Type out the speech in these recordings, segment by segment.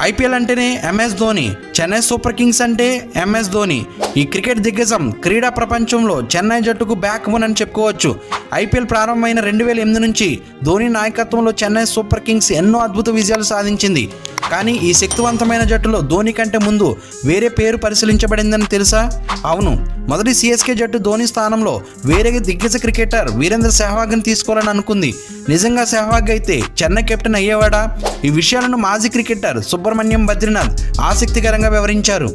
IPL అంటేనే MS Dhoni Chennai super kings అంటే MS Dhoni. ఈ క్రికెట్ దిగ్గజం క్రీడా ప్రపంచంలో చెన్నై జట్టుకు బ్యాక్ బోన్ అని చెప్పుకోవచ్చు. ఐపీఎల్ ప్రారంభమైన రెండు వేల ఎనిమిది నుంచి ధోని నాయకత్వంలో చెన్నై సూపర్ కింగ్స్ ఎన్నో అద్భుత విజయాలు సాధించింది. కానీ ఈ శక్తివంతమైన జట్టులో ధోని కంటే ముందు వేరే పేరు పరిశీలించబడిందని తెలుసా? అవును మొదటి సిఎస్కే జట్టు ధోని స్థానంలో వేరే దిగ్గజ క్రికెటర్ వీరేంద్ర సెహ్వాగ్ని తీసుకోవాలని అనుకుంది. నిజంగా సెహ్వాగ్ అయితే చెన్నై కెప్టెన్ అయ్యేవాడా? ఈ విషయాలను మాజీ క్రికెటర్ సుబ్రహ్మణ్యం బద్రీనాథ్ ఆసక్తికరంగా వివరించారు.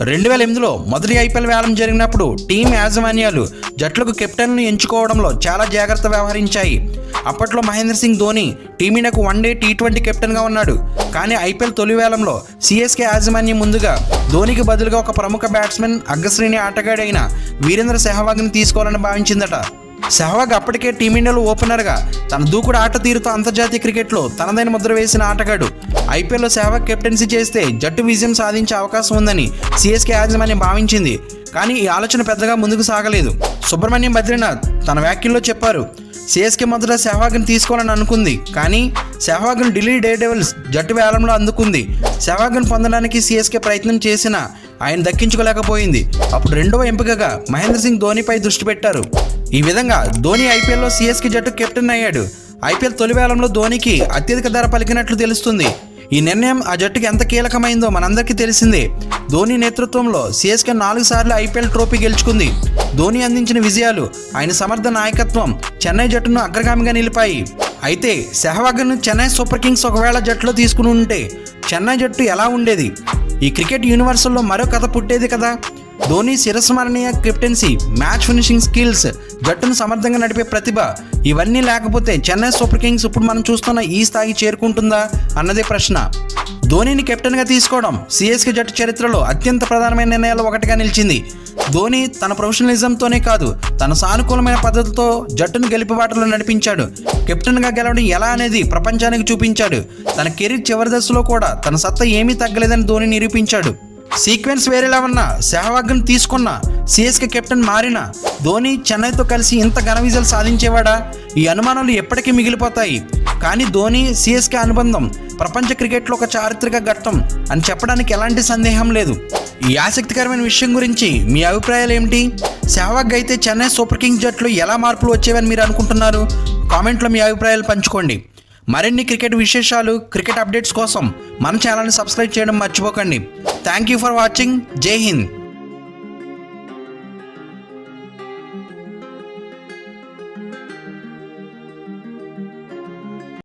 రెండు వేల ఎనిమిదిలో మొదటి ఐపీఎల్ వేలం జరిగినప్పుడు టీం యాజమాన్యాలు జట్లకు కెప్టెన్ను ఎంచుకోవడంలో చాలా జాగ్రత్త వ్యవహరించాయి. అప్పట్లో మహేంద్ర సింగ్ ధోని టీమిండియాకు వన్ డే టీ ట్వంటీ కెప్టెన్గా ఉన్నాడు. కానీ ఐపీఎల్ తొలి వేలంలో సిఎస్కే యాజమాన్యం ముందుగా ధోనికి బదులుగా ఒక ప్రముఖ బ్యాట్స్మెన్ అగ్రశ్రేణి ఆటగాడైన వీరేంద్ర సెహ్వాగ్ని తీసుకోవాలని భావించిందట. సెహ్వాగ్ అప్పటికే టీమిండియాలో ఓపెనర్గా. తన దూకుడు ఆట తీరుతో అంతర్జాతీయ క్రికెట్లో తనదైన ముద్ర వేసిన ఆటగాడు. ఐపీఎల్లో సెహ్వాగ్ కెప్టెన్సీ చేస్తే జట్టు విజయం సాధించే అవకాశం ఉందని సిఎస్కే యాజమాన్యం భావించింది. కానీ ఈ ఆలోచన పెద్దగా ముందుకు సాగలేదు. సుబ్రహ్మణ్యం బద్రీనాథ్ తన వ్యాఖ్యల్లో చెప్పారు సిఎస్కే మొదట సెహ్వాగ్ని తీసుకోవాలని అనుకుంది. కానీ సెహ్వాగ్ను ఢిల్లీ డే డెవిల్స్ జట్టు వేలంలో అందుకుంది. సెహ్వాగ్ను పొందడానికి సిఎస్కే ప్రయత్నం చేసినా ఆయన దక్కించుకోలేకపోయింది. అప్పుడు రెండవ ఎంపికగా మహేంద్ర సింగ్ ధోనిపై దృష్టి పెట్టారు. ఈ విధంగా ధోని ఐపీఎల్లో సిఎస్కే జట్టు కెప్టెన్ అయ్యాడు. ఐపీఎల్ తొలి వేలంలో ధోనికి అత్యధిక ధర పలికినట్లు తెలుస్తుంది. ఈ నిర్ణయం ఆ జట్టుకి ఎంత కీలకమైందో మనందరికీ తెలిసిందే. ధోని నేతృత్వంలో సిఎస్కే నాలుగు సార్లు ఐపీఎల్ ట్రోఫీ గెలుచుకుంది. ధోని అందించిన విజయాలు ఆయన సమర్థ నాయకత్వం చెన్నై జట్టును అగ్రగామిగా నిలిపాయి. అయితే సెహవాగ్ను చెన్నై సూపర్ కింగ్స్ ఒకవేళ జట్టులో తీసుకుని ఉంటే చెన్నై జట్టు ఎలా ఉండేది? ఈ క్రికెట్ యూనివర్సల్లో మరో కథ పుట్టేది కదా. ధోని శిరస్మరణీయ కెప్టెన్సీ మ్యాచ్ ఫినిషింగ్ స్కిల్స్ జట్టును సమర్థంగా నడిపే ప్రతిభ ఇవన్నీ లేకపోతే చెన్నై సూపర్ కింగ్స్ ఇప్పుడు మనం చూస్తున్న ఈ స్థాయికి చేరుకుంటుందా అన్నదే ప్రశ్న. ధోనిని కెప్టెన్గా తీసుకోవడం సిఎస్కే జట్టు చరిత్రలో అత్యంత ప్రధానమైన నిర్ణయాలు ఒకటిగా నిలిచింది. ధోని తన ప్రొఫెషనలిజంతోనే కాదు తన సానుకూలమైన పద్ధతితో జట్టును గెలుపుబాటలో నడిపించాడు. కెప్టెన్గా గెలవడం ఎలా అనేది ప్రపంచానికి చూపించాడు. తన కెరీర్ చివరి దశలో కూడా తన సత్తా ఏమీ తగ్గలేదని ధోని నిరూపించాడు. సీక్వెన్స్ వేరేలా ఉన్న సెహ్వాగ్ను తీసుకున్న సిఎస్కే కెప్టెన్ మారిన ధోని చెన్నైతో కలిసి ఇంత ఘన విజయాలు సాధించేవాడా? ఈ అనుమానాలు ఎప్పటికీ మిగిలిపోతాయి. కానీ ధోని సిఎస్కే అనుబంధం ప్రపంచ క్రికెట్లో ఒక చారిత్రక ఘట్టం అని చెప్పడానికి ఎలాంటి సందేహం లేదు. ఈ ఆసక్తికరమైన విషయం గురించి మీ అభిప్రాయాలు ఏమిటి? సెహ్వాగ్ అయితే చెన్నై సూపర్ కింగ్స్ జట్లు ఎలా మార్పులు వచ్చేవని మీరు అనుకుంటున్నారు? కామెంట్లో మీ అభిప్రాయాలు పంచుకోండి. మరిన్ని క్రికెట్ విశేషాలు క్రికెట్ అప్డేట్స్ కోసం మన ఛానల్ని సబ్స్క్రైబ్ చేయడం మర్చిపోకండి. థ్యాంక్ యూ ఫర్ వాచింగ్ జై హింద్